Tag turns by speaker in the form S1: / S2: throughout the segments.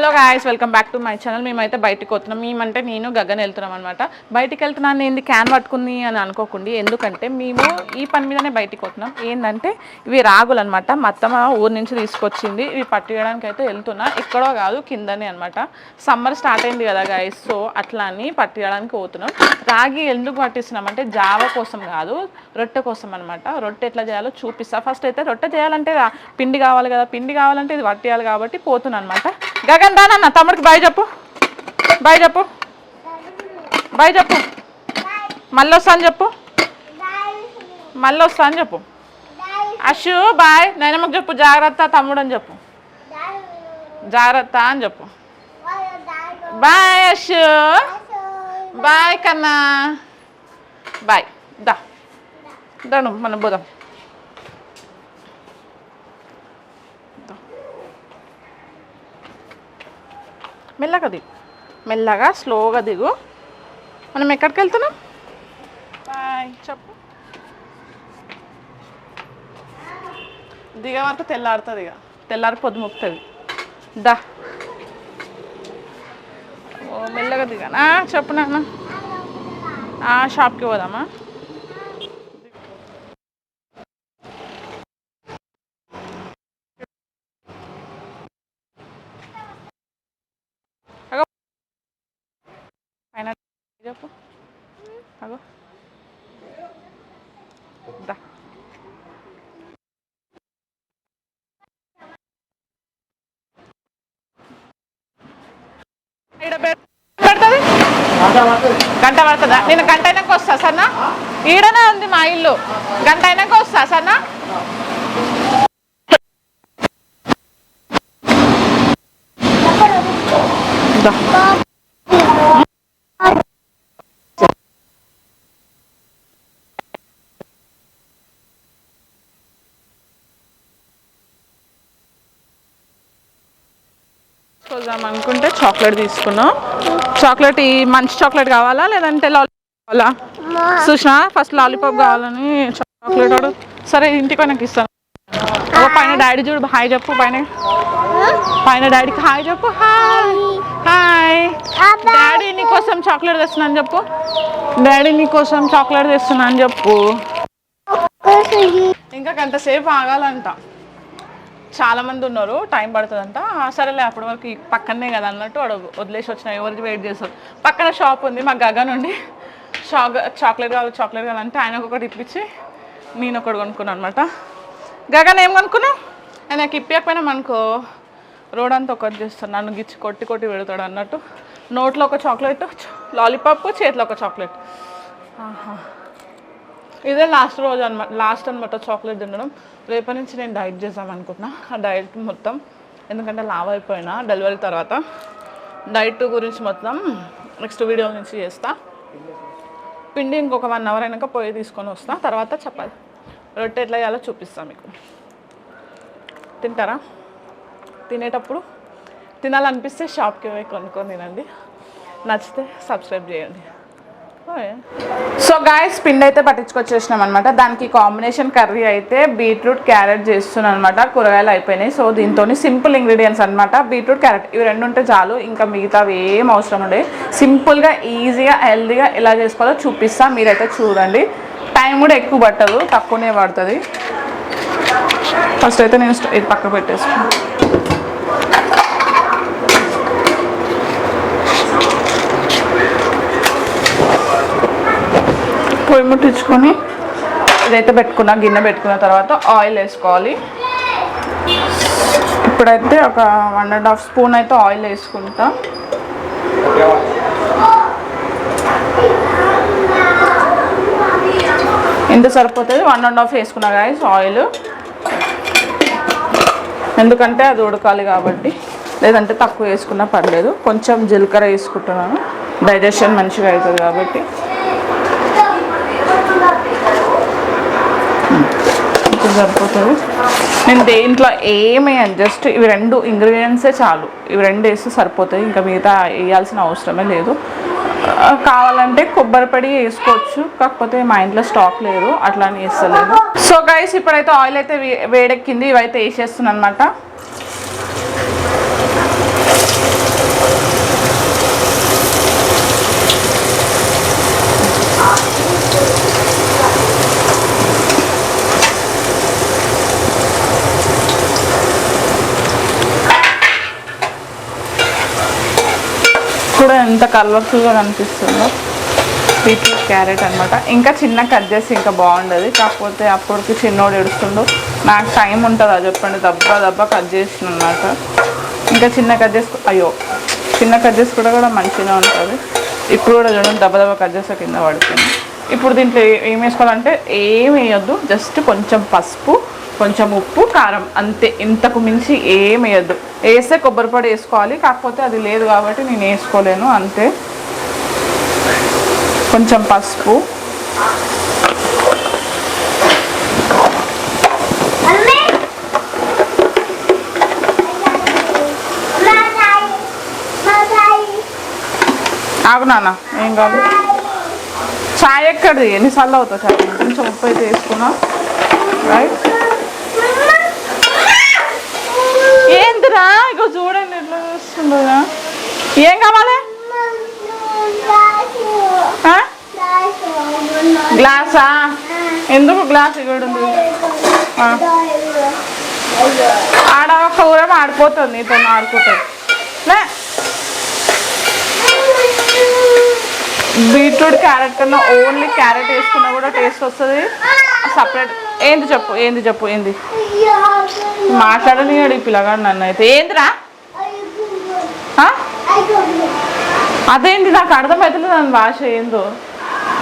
S1: Hello guys welcome back to my channel మేమైతే బయటకు వస్తున్నాం. మేమంటే నేను గగన్ వెళ్తున్నాం అనమాట బయటికి వెళ్తున్నాను ఏంది క్యాన్ పట్టుకుంది అని అనుకోకండి. ఎందుకంటే మేము ఈ పని మీదనే బయటికి వస్తున్నాం. ఏంటంటే ఇవి రాగులు అనమాట మా అత్తమ్మ నుంచి తీసుకొచ్చింది. ఇవి పట్టియడానికి అయితే వెళ్తున్నా. ఎక్కడో కాదు కిందనే అనమాట సమ్మర్ స్టార్ట్ అయింది కదా గాయస్ సో అట్లా అని పట్టియడానికి పోతున్నాం. రాగి ఎందుకు పట్టిస్తున్నాం అంటే జావ కోసం కాదు రొట్టె కోసం అనమాట రొట్టె ఎట్లా చేయాలో చూపిస్తా. ఫస్ట్ అయితే రొట్టె చేయాలంటే పిండి కావాలి కదా. పిండి కావాలంటే ఇది పట్టేయాలి కాబట్టి పోతున్నాను అనమాట గగన్ దానన్న తమ్ముడికి బాయ్ చెప్పు. బాయ్ చెప్పు. బాయ్ చెప్పు. మళ్ళీ వస్తా అని చెప్పు. మళ్ళీ వస్తా అని చెప్పు. అషు బాయ్. నాయనమ్మకి చెప్పు జాగ్రత్త తమ్ముడు అని చెప్పు. జాగ్రత్త అని చెప్పు. బాయ్ అషు బాయ్ కన్నా. బాయ్. దా. దాను మనం పోదాం. మెల్లగా దిగు. మెల్లగా స్లోగా దిగు. మనం ఎక్కడికి వెళ్తున్నాం? బాయ్. చెప్పు. దిగ వరకు తెల్లారుతుంది ఇక. తెల్లారి పొద్దు ముక్తుంది దా. ఓ మెల్లగా దిగానా? చెప్పు నాన్న. ఆ, షాప్కి పోదామా అగో పైన చెప్పు అగో దా గంట పడుతుందా? నేను గంట అయినాక వస్తా సన్నా. ఈడనే ఉంది మా ఇల్లు. గంట అయినాక వస్తా సన్నా. చూద్దాం అనుకుంటే చాక్లెట్ తీసుకున్నాం. చాక్లెట్ ఈ మంచి చాక్లెట్ కావాలా లేదంటే లాలీపాప్ కావాలా? చూసినా ఫస్ట్ లాలీపాప్ కావాలని చాక్లెట్ ఆడు సరే ఇంటికి నాకు ఇస్తాను. పైన డాడీ చూడు హాయ్ చెప్పు పైన. పైన డాడీకి హాయ్ చెప్పు. హాయ్. హాయ్. డాడీ నీకోసం చాక్లెట్ తెస్తున్నాను చెప్పు. డాడీ నీకోసం చాక్లెట్ తెస్తున్నాను చెప్పు. ఇంకా గంటసేపు ఆగాలంట. చాలామంది ఉన్నారు టైం పడుతుందంట. ఆ, సరేలే అప్పటి వరకు ఈ పక్కనే కదా అన్నట్టు వాడు వదిలేసి వచ్చిన ఎవరికి వెయిట్ చేస్తారు పక్కన షాప్ ఉంది మా గగన్ నుండి షాక్ చాక్లెట్ కావాలి చాక్లెట్ కావాలంటే ఆయనకు ఒకటి ఇప్పించి నేను ఒకటి కొనుక్కున్నాను అనమాట గగన్ ఏం కొనుక్కున్నావు? ఆయనకి ఇప్పకపోయినా మనకు రోడ్ అంతా ఒకటి చేస్తాను నన్ను గిచ్చి కొట్టి కొట్టి పెడతాడు అన్నట్టు. నోట్లో ఒక చాక్లెట్ లాలీపాప్ చేతిలో ఒక చాక్లెట్. ఆహా. ఇదే లాస్ట్ రోజు అనమాట లాస్ట్ అనమాట చాక్లెట్ తినడం. రేపటి నుంచి నేను డైట్ చేద్దాం అనుకుంటున్నా ఆ డైట్ మొత్తం ఎందుకంటే లావ్ అయిపోయినా డెలివరీ తర్వాత. డైట్ గురించి మొత్తం నెక్స్ట్ వీడియో నుంచి చేస్తా. పిండి ఇంకొక వన్ అవర్ అయినాక పోయి తీసుకొని వస్తా. తర్వాత చపాతి. రొట్టె ఎట్లా చేయాలో చూపిస్తాను మీకు. తింటారా? తినేటప్పుడు తినాలనిపిస్తే షాప్కి పోయి కొనుక్కొని తినండి. నచ్చితే సబ్స్క్రైబ్ చేయండి. సో గాయస్ పిండి అయితే పట్టించుకొచ్చేసినాం అనమాట దానికి కాంబినేషన్ కర్రీ అయితే బీట్రూట్ క్యారెట్ చేస్తున్నాను అనమాట కూరగాయలు అయిపోయినాయి. సో దీంతో సింపుల్ ఇంగ్రీడియంట్స్ అనమాట బీట్రూట్ క్యారెట్ ఇవి రెండు ఉంటే చాలు. ఇంకా మిగతావి ఏం అవసరం ఉండే సింపుల్గా ఈజీగా హెల్దీగా ఎలా చేసుకోవాలో చూపిస్తా. మీరైతే చూడండి. టైం కూడా ఎక్కువ పట్టదు. తక్కువనే పడుతుంది. ఫస్ట్ అయితే నేను ఇది పక్క పెట్టేసుకున్నాను పొయ్యి ముట్టించుకొని ఇదైతే పెట్టుకున్నా గిన్నె పెట్టుకున్న తర్వాత ఆయిల్ వేసుకోవాలి. ఇప్పుడైతే ఒక వన్ అండ్ హాఫ్ స్పూన్ అయితే ఆయిల్ వేసుకుంటా. ఎంత సరిపోతుంది వన్ అండ్ హాఫ్ వేసుకున్నా గాయస్ ఆయిల్. ఎందుకంటే అది ఉడకాలి కాబట్టి లేదంటే తక్కువ వేసుకున్నా పర్లేదు. కొంచెం జీలకర్ర వేసుకుంటున్నాను. డైజెషన్ మంచిగా అవుతుంది కాబట్టి. కొంచెం సరిపోతుంది నేను దేంట్లో ఏమేయను జస్ట్ ఇవి రెండు ఇంగ్రీడియంట్సే చాలు. ఇవి రెండు వేస్తే సరిపోతాయి. ఇంకా మిగతా వేయాల్సిన అవసరమే లేదు. కావాలంటే కొబ్బరి పొడి వేసుకోవచ్చు. కాకపోతే మా ఇంట్లో స్టాక్ లేదు. అట్లా అని వేస్తలేదు. సో గైస్ ఇప్పుడైతే ఆయిల్ అయితే వే- వేడెక్కింది. ఇవైతే వేసేస్తున్నాను అనమాట కూడా ఎంత కలర్ఫుల్గా కనిపిస్తుందో. బీట్రూట్ క్యారెట్ అనమాట ఇంకా చిన్న కట్ చేసి ఇంకా బాగుండదు. కాకపోతే అప్పటికి చిన్నోడు ఎడుస్తుండు నాకు టైం ఉంటుందా చెప్పండి. దబ్బా దబ్బా కట్ చేసిన అనమాట ఇంకా చిన్న కట్ చేసుకు అయ్యో చిన్న కట్ చేసి కూడా కూడా మంచిగా ఉంటుంది. ఇప్పుడు కూడా చూడండి దెబ్బ దెబ్బ కట్ చేసే కింద పడుతుంది ఇప్పుడు దీంట్లో ఏం వేసుకోవాలంటే ఏం వేయొద్దు. జస్ట్ కొంచెం పసుపు కొంచెం ఉప్పు కారం అంతే. ఇంతకు మించి ఏం వేయొద్దు. వేస్తే కొబ్బరి పొడి వేసుకోవాలి కాకపోతే అది లేదు కాబట్టి నేను వేసుకోలేను అంతే. కొంచెం పసుపు. ఆగు నాన్న ఏం కాదు. చాయ్ ఎక్కడిది? ఎన్నిసార్లు అవుతావు చాయ్? కొంచెం ఉప్పు అయితే వేసుకున్నా. రైట్ ఏంటిరా ఇగో చూడండి ఎట్లా చూస్తుండగా ఏం కావాలి? గ్లాసా? ఎందుకు గ్లాస్ ఇక్కడ ఉంది ఆడ ఒక ఊరే ఆడిపోతుంది నీతో ఆడుకుంటుంది లే. బీట్రూట్ క్యారెట్ కన్నా ఓన్లీ క్యారెట్ వేసుకున్నా కూడా టేస్ట్ వస్తుంది. సపరేట్. ఏంది చెప్పు ఏంది చెప్పు ఏంది? మాట్లాడనియాడు ఈ పిల్లగాడు నన్ను అయితే. ఏందిరా? అదేంటి నాకు అర్థమవుతుంది దాని భాష ఏందో.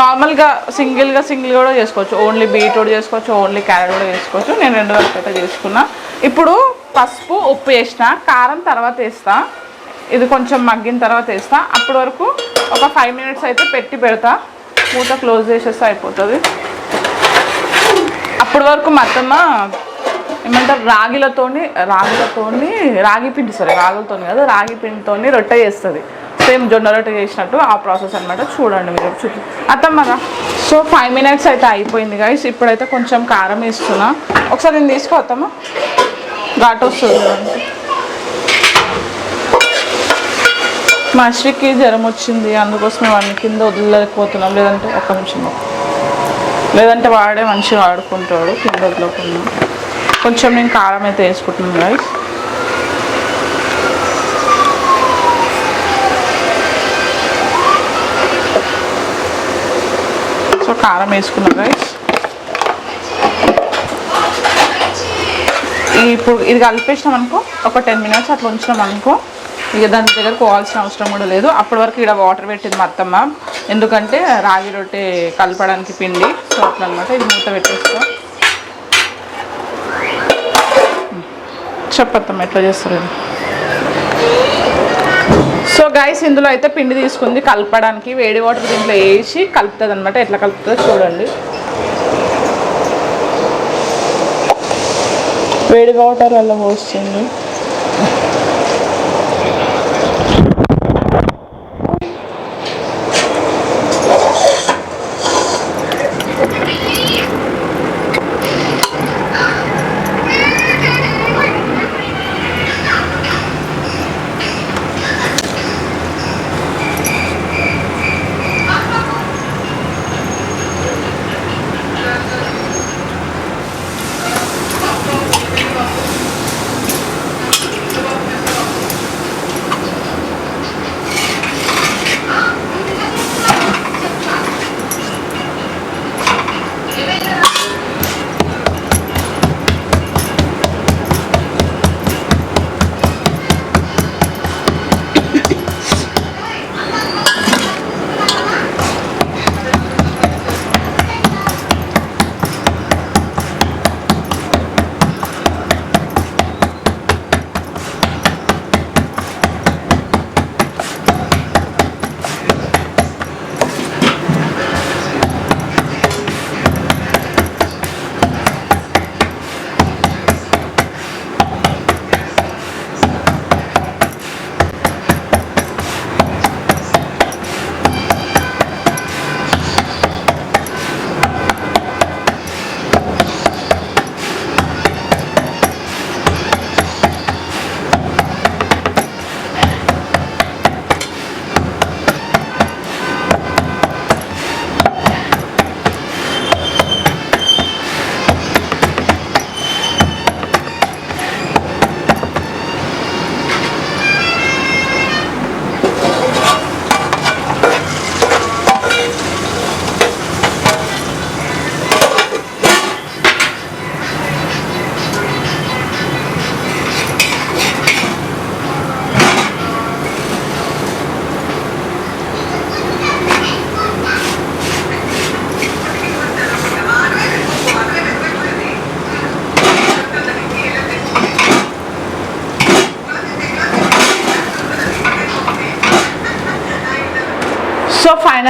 S1: నార్మల్గా సింగిల్గా సింగిల్ కూడా చేసుకోవచ్చు. ఓన్లీ బీట్రూట్ చేసుకోవచ్చు ఓన్లీ క్యారెట్ కూడా చేసుకోవచ్చు. నేను రెండు వరకు అయితే చేసుకున్నా. ఇప్పుడు పసుపు ఉప్పు వేసిన కారం తర్వాత వేస్తా. ఇది కొంచెం మగ్గిన తర్వాత వేస్తా. అప్పటి వరకు ఒక ఫైవ్ మినిట్స్ అయితే పెట్టి పెడతా. మూత క్లోజ్ చేసేస్తే అయిపోతుంది. అప్పటి వరకు మా అత్తమ్మ ఏమంటారు రాగిలతోని రాగిలతోని రాగి పిండి సరే రాగులతోని కాదు రాగి పిండితోని రొట్టె చేస్తుంది. సేమ్ జొన్న రొట్టె చేసినట్టు ఆ ప్రాసెస్ అనమాట చూడండి మీరు చూపి అత్తమ్మగా సో ఫైవ్ మినిట్స్ అయితే అయిపోయింది గాయస్ ఇప్పుడైతే కొంచెం కారం వేస్తున్నా. ఒకసారి నేను తీసుకో అత్తమ్మ. ఘాటు వస్తుంది మా అశ్వికి జ్వరం వచ్చింది అందుకోసమే వాడిని కింద వదిలేకపోతున్నాం. లేదంటే ఒక్క నిమిషం. లేదంటే వాడే మంచిగా ఆడుకుంటాడు కింద వదలకుండా కొంచెం నేను కారం అయితే వేసుకుంటున్నాను గైస్ సో కారం వేసుకున్నాను గైస్ ఇప్పుడు ఇది కలిపేసినాం అనుకో ఒక టెన్ మినిట్స్ అట్లా ఉంచినాం అనుకో ఇక దాని దగ్గర పోవాల్సిన అవసరం కూడా లేదు. అప్పటి వరకు ఇక్కడ వాటర్ పెట్టింది మా అత్తమ్మ. ఎందుకంటే రాగి రొట్టె కలపడానికి పిండి సో అట్లా అనమాట ఇది మూత పెట్టేస్తాం. చెప్పత్తాం ఎట్లా చేస్తారు సో గైస్ ఇందులో అయితే పిండి తీసుకుంది. కలపడానికి వేడి వాటర్ దీంట్లో వేసి కలుపుతుంది అనమాట ఎట్లా కలుపుతుందో చూడండి. వేడి వాటర్ అలా పోస్తుంది.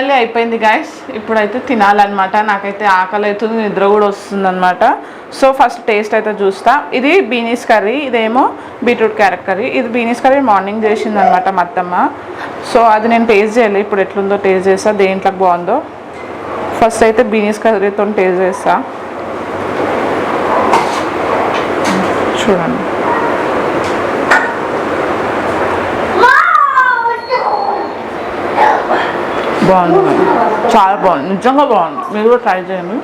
S1: ఫైనల్లీ అయిపోయింది గాయస్ ఇప్పుడైతే తినాలన్నమాట. నాకైతే ఆకలి అవుతుంది నిద్ర కూడా వస్తుందన్నమాట. సో ఫస్ట్ టేస్ట్ అయితే చూస్తా. ఇది బీనీస్ కర్రీ ఇదేమో బీట్రూట్ క్యారెట్ కర్రీ. ఇది బీనీస్ కర్రీ మార్నింగ్ చేసింది అనమాట మత్తమ్మ సో అది నేను టేస్ట్ చేయాలి. ఇప్పుడు ఎట్లుందో టేస్ట్ చేస్తా దేంట్లో బాగుందో. ఫస్ట్ అయితే బీనీస్ కర్రీతో టేస్ట్ చేస్తా. చూడండి. బాగుంది చాలా బాగుంది. నిజంగా బాగుంది. మీరు కూడా ట్రై చేయండి.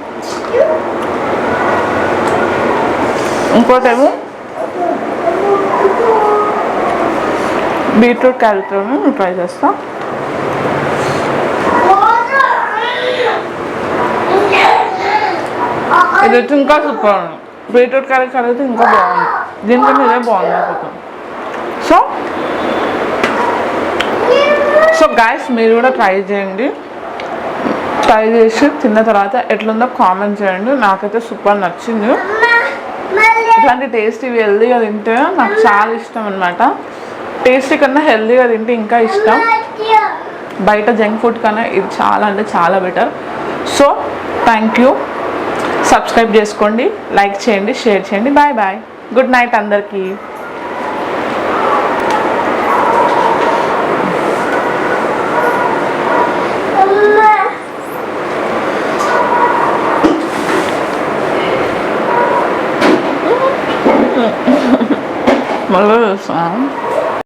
S1: ఇంకోటేమో? బీట్రూట్ నేను ట్రై చేస్తా. ఇది వచ్చి ఇంకా సూపర్ ఉంది. బీట్రూట్ క్యారెక్టర్ అయితే ఇంకా బాగుంది. దీనికన్నా ఇదే బాగుంది. అనుకుంటాను సో సో గాయస్ మీరు కూడా ట్రై చేయండి. ట్రై చేసి తిన్న తర్వాత ఎట్లుందో కామెంట్ చేయండి. నాకైతే సూపర్ నచ్చింది. ఇట్లాంటి టేస్టీ హెల్దీగా తింటే నాకు చాలా ఇష్టం అనమాట టేస్టీ కన్నా హెల్దీగా తింటే ఇంకా ఇష్టం. బయట జంక్ ఫుడ్ కన్నా ఇది చాలా అంటే చాలా better so thank you subscribe చేసుకోండి లైక్ చేయండి షేర్ చేయండి. బాయ్ బాయ్ గుడ్ నైట్ అందరికీ. మళ్ళీ చూస్తాను